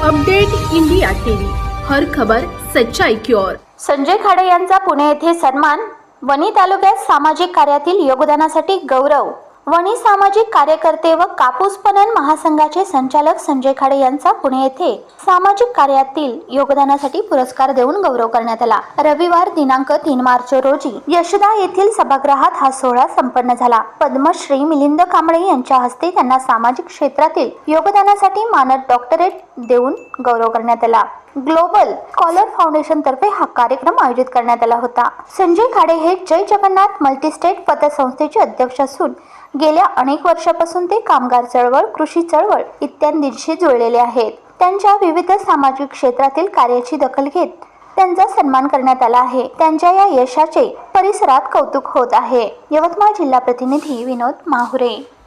Update India TV. हर खबर सच्चाई की ओर. संजय खाडे यांचा पुणे येथे सन्मान वणी तालुक्यात सामाजिक कार्यातील योगदानासाठी गौरव. वणी सामाजिक कार्यकर्ते व कापूस पणन महासंघाचे संचालक संजय खाडे यांचा पुणे येथे सामाजिक कार्यातील योगदानासाठी पुरस्कार देऊन गौरव करण्यात आला. रविवार दिनांक तीन मार्च रोजी यशदा येथील सभागृहात हा सोहळा संपन्न झाला. पद्मश्री मिलिंद कांबळे यांच्या हस्ते त्यांना सामाजिक क्षेत्रातील योगदानासाठी मानद डॉक्टरेट देऊन गौरव करण्यात आला. ग्लोबल स्कॉलर फाउंडेशन तर्फे हा कार्यक्रम आयोजित करण्यात आला होता. संजय खाडे हे जय जगन्नाथ मल्टीस्टेट पतसंस्थेचे अध्यक्ष असून गेल्या अनेक वर्षापासून ते कामगार चळवळ कृषी चळवळ इत्यादींशी जुळलेले आहेत. त्यांच्या विविध सामाजिक क्षेत्रातील कार्याची दखल घेत त्यांचा सन्मान करण्यात आला आहे. त्यांच्या या यशाचे परिसरात कौतुक होत आहे. यवतमाळ जिल्हा प्रतिनिधी विनोद माहुरे.